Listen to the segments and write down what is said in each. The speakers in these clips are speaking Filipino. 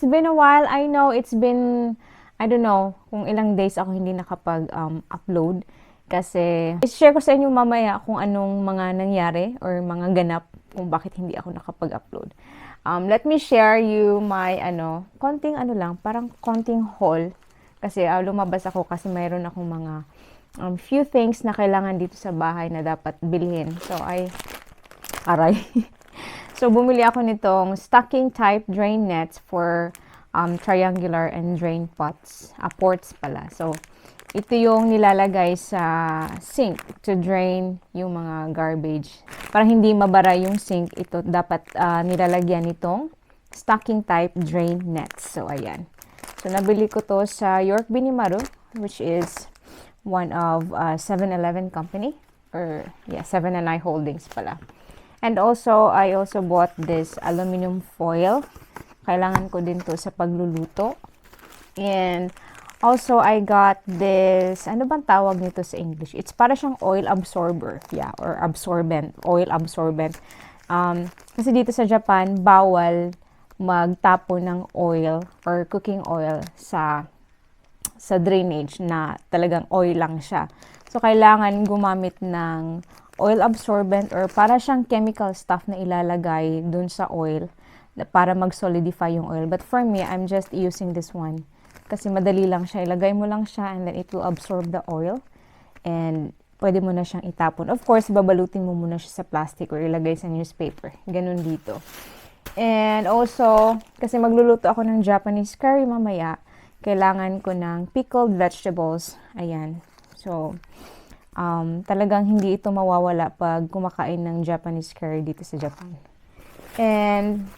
it's been a while. I know it's been, I don't know, kung ilang days ako hindi nakapag-upload. kasi, share ko sa inyo mamaya kung anong mga nangyari or mga ganap kung bakit hindi ako nakapag-upload. Um, let me share you my, ano, konting ano lang, parang konting haul. Kasi uh, lumabas ako kasi mayroon akong mga um, few things na kailangan dito sa bahay na dapat bilhin. So, I, aray. so, bumili ako nitong stocking type drain nets for um, triangular and drain pots. Uh, ports pala. So, ito yung nilalagay sa sink to drain yung mga garbage. Para hindi mabara yung sink, ito dapat uh, nilalagyan nitong stocking type drain nets. So, ayan. So, nabili ko to sa York Binimaru, which is one of uh, 7-Eleven company. Or, yeah, 7 and I Holdings pala. And also, I also bought this aluminum foil. Kailangan ko din to sa pagluluto. And, Also, I got this, ano bang tawag nito sa English? It's para siyang oil absorber. Yeah, or absorbent. Oil absorbent. Um, kasi dito sa Japan, bawal magtapo ng oil or cooking oil sa sa drainage na talagang oil lang siya. So, kailangan gumamit ng oil absorbent or para siyang chemical stuff na ilalagay dun sa oil para mag-solidify yung oil. But for me, I'm just using this one kasi madali lang siya. Ilagay mo lang siya and then it will absorb the oil. And pwede mo na siyang itapon. Of course, babalutin mo muna siya sa plastic or ilagay sa newspaper. Ganun dito. And also, kasi magluluto ako ng Japanese curry mamaya, kailangan ko ng pickled vegetables. Ayan. So, um, talagang hindi ito mawawala pag kumakain ng Japanese curry dito sa Japan. And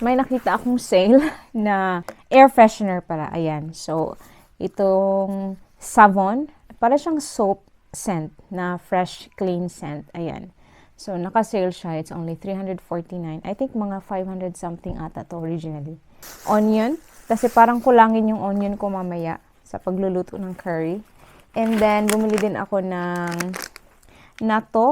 may nakita akong sale na air freshener para. Ayan. So, itong Savon, para siyang soap scent na fresh, clean scent. Ayan. So, naka-sale siya. It's only 349. I think mga 500 something ata to originally. Onion. Kasi parang kulangin yung onion ko mamaya sa pagluluto ng curry. And then, bumili din ako ng nato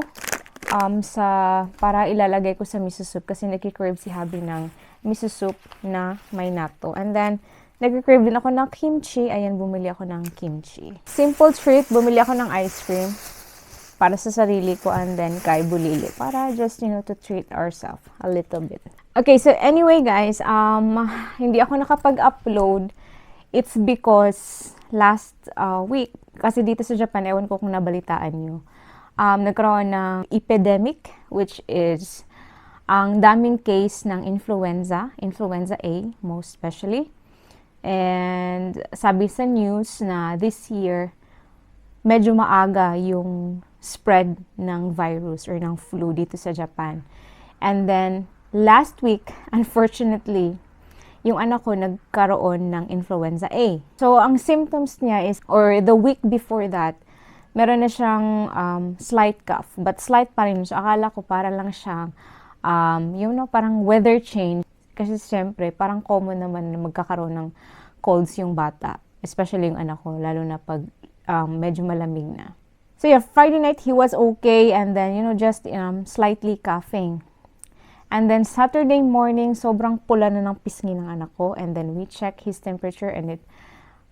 um, sa, para ilalagay ko sa miso soup kasi nagkikrave si Habi ng miso soup na may natto. And then, nagkikrave din ako ng kimchi. Ayan, bumili ako ng kimchi. Simple treat, bumili ako ng ice cream para sa sarili ko and then kay Bulili para just, you know, to treat ourselves a little bit. Okay, so anyway guys, um, hindi ako nakapag-upload. It's because last uh, week, kasi dito sa Japan, ewan ko kung nabalitaan nyo, um, nagkaroon ng epidemic, which is ang daming case ng influenza, influenza A most especially. And sabi sa news na this year, medyo maaga yung spread ng virus or ng flu dito sa Japan. And then, last week, unfortunately, yung anak ko nagkaroon ng influenza A. So, ang symptoms niya is, or the week before that, meron na siyang um, slight cough. But slight pa rin. So, akala ko para lang siyang, um, you know, parang weather change. Kasi siyempre, parang common naman na magkakaroon ng colds yung bata. Especially yung anak ko, lalo na pag um, medyo malamig na. So yeah, Friday night he was okay and then, you know, just um, slightly coughing. And then Saturday morning, sobrang pula na ng pisngi ng anak ko. And then we check his temperature and it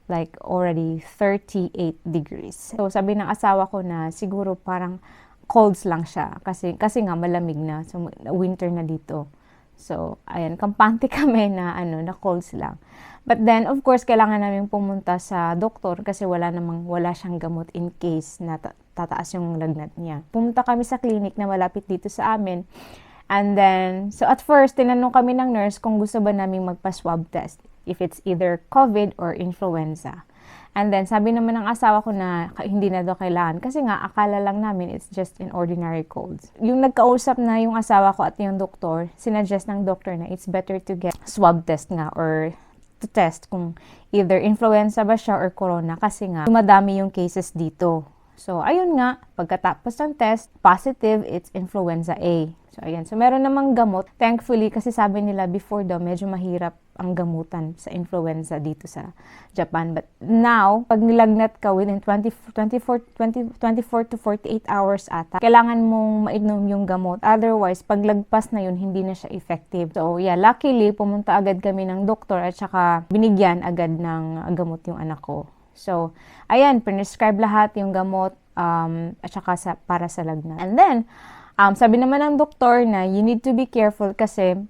like already 38 degrees. So sabi ng asawa ko na siguro parang colds lang siya kasi kasi nga malamig na. So winter na dito. So ayan, kampante kami na ano, na colds lang. But then, of course, kailangan namin pumunta sa doktor kasi wala namang, wala siyang gamot in case na tataas yung lagnat niya. Pumunta kami sa clinic na malapit dito sa amin. And then, so at first, tinanong kami ng nurse kung gusto ba namin magpa-swab test. If it's either COVID or influenza. And then, sabi naman ng asawa ko na hindi na daw kailangan. Kasi nga, akala lang namin it's just an ordinary cold. Yung nagkausap na yung asawa ko at yung doktor, sinuggest ng doktor na it's better to get swab test nga or to test kung either influenza ba siya or corona kasi nga dumadami yung cases dito. So, ayun nga, pagkatapos ng test, positive, it's influenza A. So, ayan. So, meron namang gamot. Thankfully, kasi sabi nila before daw, medyo mahirap ang gamutan sa influenza dito sa Japan. But now, pag nilagnat ka within 20, 24, 20, 24 to 48 hours ata, kailangan mong mainom yung gamot. Otherwise, pag lagpas na yun, hindi na siya effective. So, yeah, luckily, pumunta agad kami ng doktor at saka binigyan agad ng gamot yung anak ko. So, ayan, prescribe lahat yung gamot um, at saka sa, para sa lagnat. And then, um, sabi naman ng doktor na you need to be careful kasi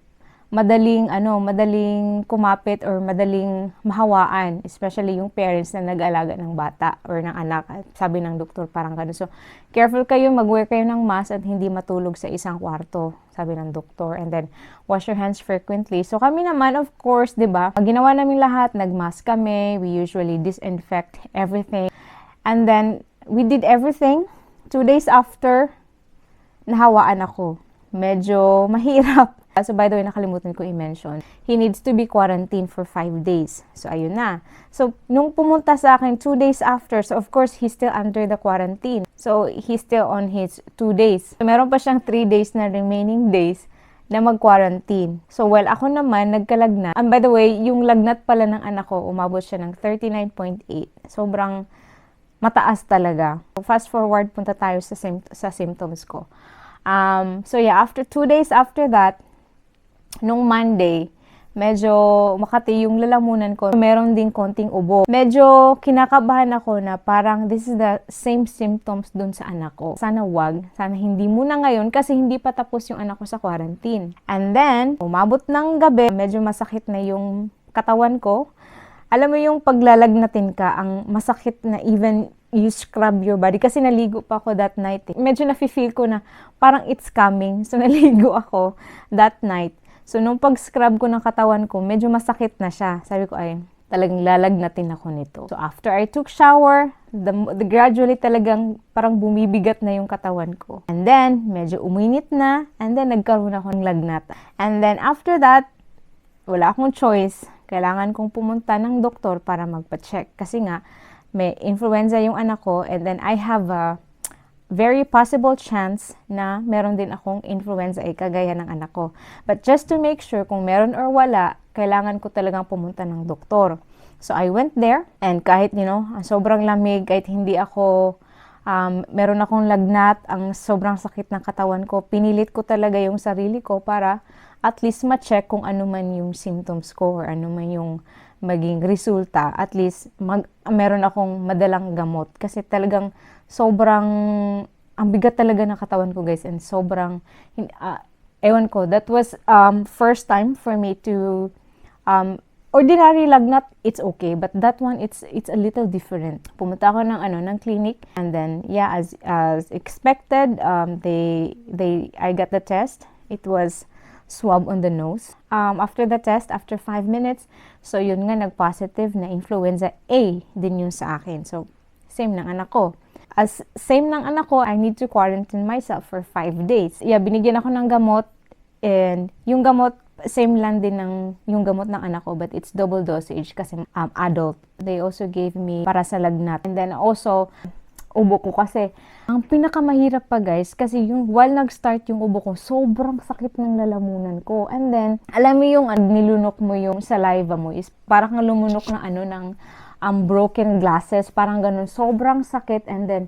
madaling ano, madaling kumapit or madaling mahawaan, especially yung parents na nag-alaga ng bata or ng anak. Sabi ng doktor parang gano'n. So, careful kayo, mag-wear kayo ng mask at hindi matulog sa isang kwarto, sabi ng doktor. And then, wash your hands frequently. So, kami naman, of course, di ba, ginawa namin lahat, nag-mask kami, we usually disinfect everything. And then, we did everything. Two days after, nahawaan ako. Medyo mahirap. So, by the way, nakalimutan ko i-mention. He needs to be quarantined for five days. So, ayun na. So, nung pumunta sa akin two days after, so of course, he's still under the quarantine. So, he's still on his two days. So, meron pa siyang three days na remaining days na mag-quarantine. So, well, ako naman, nagkalagnat. And by the way, yung lagnat pala ng anak ko, umabot siya ng 39.8. Sobrang mataas talaga. Fast forward, punta tayo sa, sim- sa symptoms ko. Um, so yeah, after two days after that, nung Monday, medyo makati yung lalamunan ko. Meron din konting ubo. Medyo kinakabahan ako na parang this is the same symptoms dun sa anak ko. Sana wag. Sana hindi muna ngayon kasi hindi pa tapos yung anak ko sa quarantine. And then, umabot ng gabi, medyo masakit na yung katawan ko. Alam mo yung paglalagnatin ka, ang masakit na even you scrub your body. Kasi naligo pa ako that night. Eh. Medyo nafe-feel ko na parang it's coming. So, naligo ako that night. So, nung pag-scrub ko ng katawan ko, medyo masakit na siya. Sabi ko, ay, talagang lalagnatin ako nito. So, after I took shower, the, the gradually talagang parang bumibigat na yung katawan ko. And then, medyo uminit na, and then nagkaroon ako ng lagnat. And then, after that, wala akong choice. Kailangan kong pumunta ng doktor para magpa-check. Kasi nga, may influenza yung anak ko, and then I have a very possible chance na meron din akong influenza ay kagaya ng anak ko. But just to make sure kung meron or wala, kailangan ko talagang pumunta ng doktor. So I went there and kahit you know, sobrang lamig, kahit hindi ako um, meron akong lagnat, ang sobrang sakit ng katawan ko, pinilit ko talaga yung sarili ko para at least ma-check kung ano man yung symptoms ko or ano man yung maging resulta. At least mag, meron akong madalang gamot kasi talagang sobrang ang bigat talaga ng katawan ko guys and sobrang uh, ewan ko that was um, first time for me to um, ordinary lagnat it's okay but that one it's it's a little different. Pumunta ako ng ano ng clinic and then yeah as as expected um, they they I got the test. It was swab on the nose. Um, after the test after 5 minutes so yun nga nag-positive na influenza A din yun sa akin. So same ng anak ko As same ng anak ko, I need to quarantine myself for 5 days. Yeah, binigyan ako ng gamot and yung gamot same lang din ng yung gamot ng anak ko but it's double dosage kasi um, adult. They also gave me para sa lagnat. And then also ubo ko kasi ang pinakamahirap pa guys kasi yung while nag-start yung ubo ko sobrang sakit ng lalamunan ko and then alam mo yung uh, nilunok mo yung saliva mo is parang lumunok na ano ng um, broken glasses, parang ganun. Sobrang sakit and then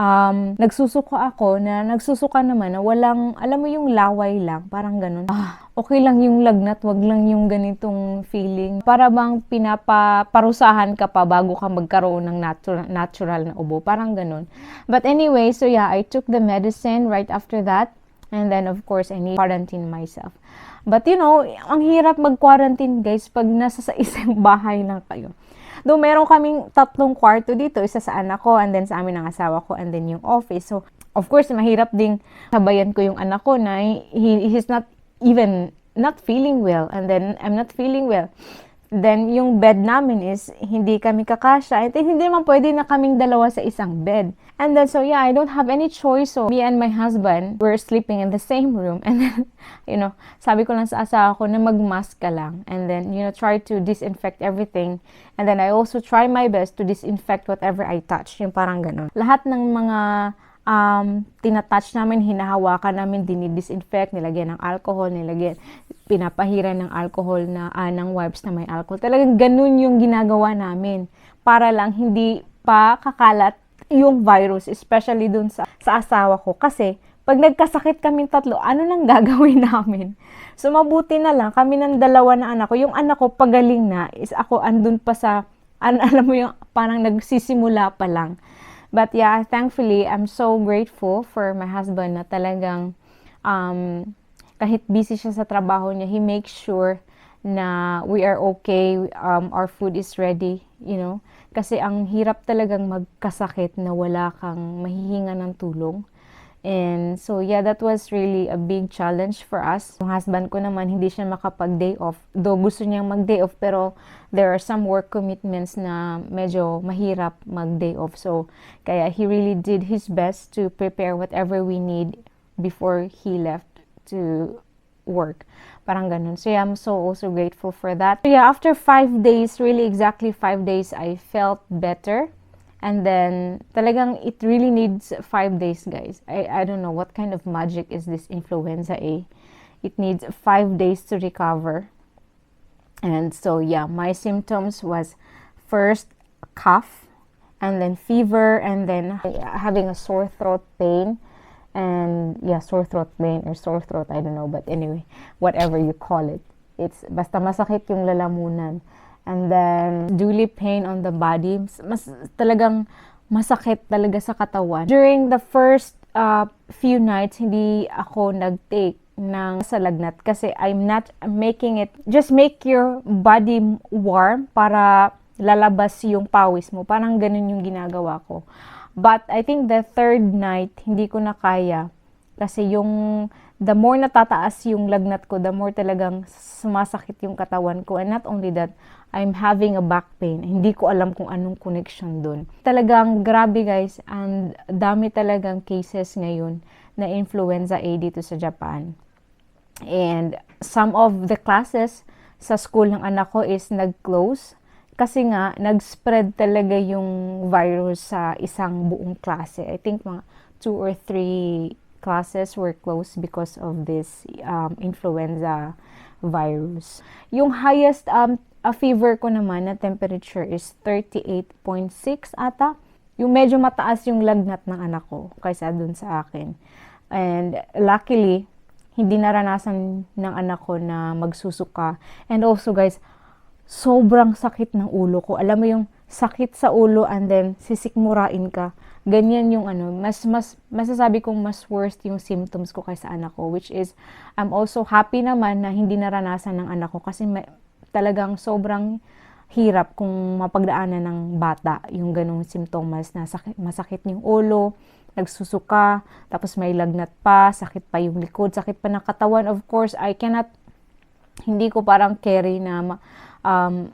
um, nagsusuka ako na nagsusuka naman na walang, alam mo yung laway lang, parang ganun. Ah, okay lang yung lagnat, wag lang yung ganitong feeling. Para bang pinapaparusahan ka pa bago ka magkaroon ng natural, natural na ubo, parang ganun. But anyway, so yeah, I took the medicine right after that. And then, of course, I need quarantine myself. But you know, ang hirap mag-quarantine guys pag nasa sa isang bahay lang kayo. Though meron kaming tatlong kwarto dito, isa sa anak ko, and then sa amin ng asawa ko, and then yung office. So, of course, mahirap ding sabayan ko yung anak ko na he, he's not even not feeling well. And then, I'm not feeling well. Then yung bed namin is hindi kami kakasya. Then, hindi naman pwede na kaming dalawa sa isang bed. And then, so yeah, I don't have any choice. So, me and my husband, we're sleeping in the same room. And then, you know, sabi ko lang sa asawa ko na magmask ka lang. And then, you know, try to disinfect everything. And then, I also try my best to disinfect whatever I touch. Yung parang ganun. Lahat ng mga um, tinatouch namin, hinahawakan namin, dinidisinfect, nilagyan ng alcohol, nilagyan, pinapahiran ng alcohol na, ah, ng wipes na may alcohol. Talagang ganun yung ginagawa namin para lang hindi pa kakalat yung virus, especially dun sa, sa asawa ko. Kasi, pag nagkasakit kami tatlo, ano nang gagawin namin? So, mabuti na lang, kami ng dalawa na anak ko. Yung anak ko, pagaling na, is ako andun pa sa, an, alam mo yung, parang nagsisimula pa lang. But yeah, thankfully, I'm so grateful for my husband na talagang, um, kahit busy siya sa trabaho niya, he makes sure na we are okay, um, our food is ready, you know. Kasi ang hirap talagang magkasakit na wala kang mahihinga ng tulong. And so yeah, that was really a big challenge for us. Yung husband ko naman, hindi siya makapag-day off. Though gusto niyang mag-day off, pero there are some work commitments na medyo mahirap mag-day off. So kaya he really did his best to prepare whatever we need before he left to work. Parang ganun. So yeah, I'm so also grateful for that. So yeah, after five days, really exactly five days, I felt better. And then, talagang it really needs five days, guys. I, I don't know what kind of magic is this influenza A. It needs five days to recover. And so, yeah, my symptoms was first cough, and then fever, and then having a sore throat pain. And yeah, sore throat pain or sore throat, I don't know. But anyway, whatever you call it. It's basta masakit yung lalamunan. And then, duly pain on the body. Mas, talagang masakit talaga sa katawan. During the first uh, few nights, hindi ako nag-take ng sa lagnat kasi I'm not making it, just make your body warm para lalabas yung pawis mo. Parang ganun yung ginagawa ko. But I think the third night, hindi ko na kaya. Kasi yung, the more natataas yung lagnat ko, the more talagang sumasakit yung katawan ko. And not only that, I'm having a back pain. Hindi ko alam kung anong connection dun. Talagang grabe guys, and dami talagang cases ngayon na influenza A dito sa Japan. And some of the classes sa school ng anak ko is nag-close kasi nga nag-spread talaga yung virus sa isang buong klase. I think mga two or three classes were closed because of this um, influenza virus. Yung highest um, a fever ko naman na temperature is 38.6 ata. Yung medyo mataas yung lagnat ng anak ko kaysa dun sa akin. And luckily, hindi naranasan ng anak ko na magsusuka. And also guys, sobrang sakit ng ulo ko. Alam mo yung sakit sa ulo and then sisikmurain ka. Ganyan yung ano, mas, mas, masasabi kong mas worst yung symptoms ko kaysa anak ko. Which is, I'm also happy naman na hindi naranasan ng anak ko kasi may, talagang sobrang hirap kung mapagdaanan ng bata yung ganong simptomas na sakit, masakit yung ulo, nagsusuka, tapos may lagnat pa, sakit pa yung likod, sakit pa ng katawan. Of course, I cannot, hindi ko parang carry na um,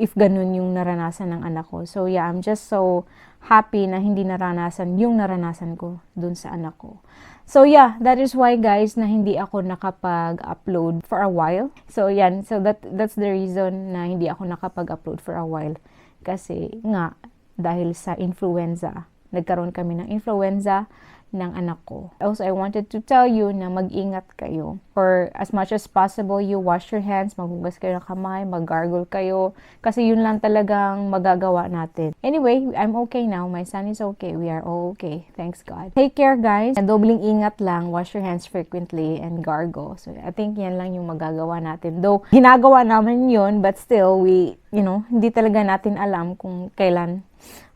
if ganun yung naranasan ng anak ko. So yeah, I'm just so happy na hindi naranasan yung naranasan ko dun sa anak ko. So yeah, that is why guys na hindi ako nakapag-upload for a while. So yan, so that that's the reason na hindi ako nakapag-upload for a while. Kasi nga dahil sa influenza, nagkaroon kami ng influenza ng anak ko. Also, I wanted to tell you na mag-ingat kayo. For as much as possible, you wash your hands, maghugas kayo ng kamay, mag-gargle kayo. Kasi yun lang talagang magagawa natin. Anyway, I'm okay now. My son is okay. We are all okay. Thanks God. Take care, guys. Dobling ingat lang. Wash your hands frequently and gargle. So, I think yan lang yung magagawa natin. Though, ginagawa naman yun, but still, we, you know, hindi talaga natin alam kung kailan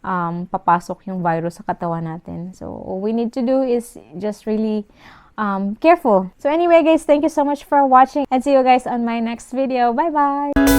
um, papasok yung virus sa katawan natin. So, all we need to do is just really um, careful. So anyway guys, thank you so much for watching and see you guys on my next video. Bye-bye!